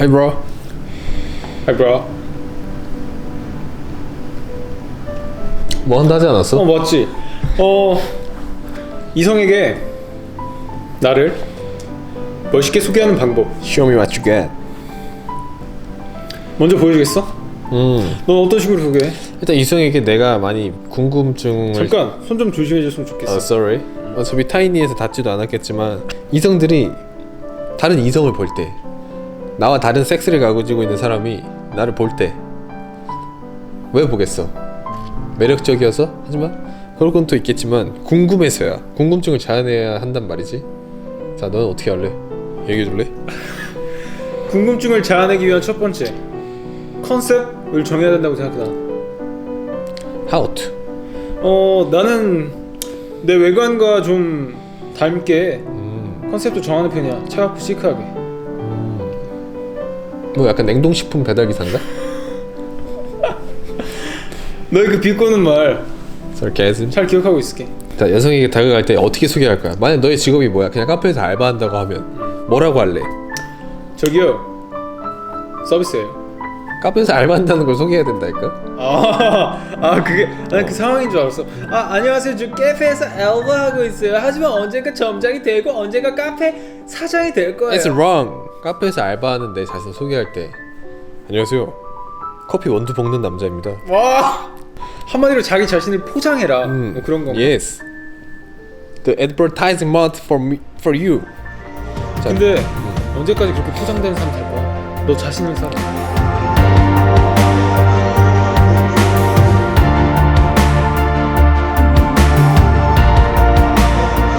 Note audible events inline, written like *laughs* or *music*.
Hi bro. Hi bro. 뭐 한다 하지 않았어? 어 맞지. 어 이성에게 나를 멋있게 소개하는 방법. Show me what you got. 먼저 보여주겠어? 음. 넌 어떤 식으로 소개해? 일단 이성에게 내가 많이 궁금증을 잠깐 손 좀 조심해줬으면 좋겠어. 어, sorry. 어차피 타이니에서 닿지도 않았겠지만 이성들이 다른 이성을 볼 때 나와 다른 섹스를 가지고 있는 사람이 나를 볼 때 왜 보겠어? 매력적이어서? 하지만 그럴 건 또 있겠지만 궁금해서야 궁금증을 자아내야 한단 말이지 자 너는 어떻게 할래? 얘기해 줄래? *laughs* 궁금증을 자아내기 위한 첫 번째 컨셉을 정해야 된다고 생각해 나. How to? 어 나는 내 외관과 좀 닮게 컨셉도 정하는 편이야. 차갑고 시크하게. 뭐 약간 냉동식품 배달 기사인가? *laughs* 너의 그 비꼬는 말 잘 sarcasm 기억하고 있을게. 자 여성에게 다가갈 때 어떻게 소개할 거야? 만약 너의 직업이 뭐야? 그냥 카페에서 알바한다고 하면 뭐라고 할래? 저기요 서비스예요. 카페에서 알바한다는 걸 소개해야 된다니까? 아, *laughs* 아 그게 난 그 상황인 줄 알았어. 아 안녕하세요. 저 카페에서 알바 하고 있어요. 하지만 언젠가 점장이 되고 언젠가 카페 사장이 될 거예요. It's wrong. 카페에서 알바하는 내 자신 소개할 때 안녕하세요. 커피 원두 볶는 남자입니다. 와 한마디로 자기 자신을 포장해라. 뭐 그런 거. Yes. The advertising month for me, for you. 자, 근데 언제까지 그렇게 포장되는 삶살 거야? 너 자신을 살아.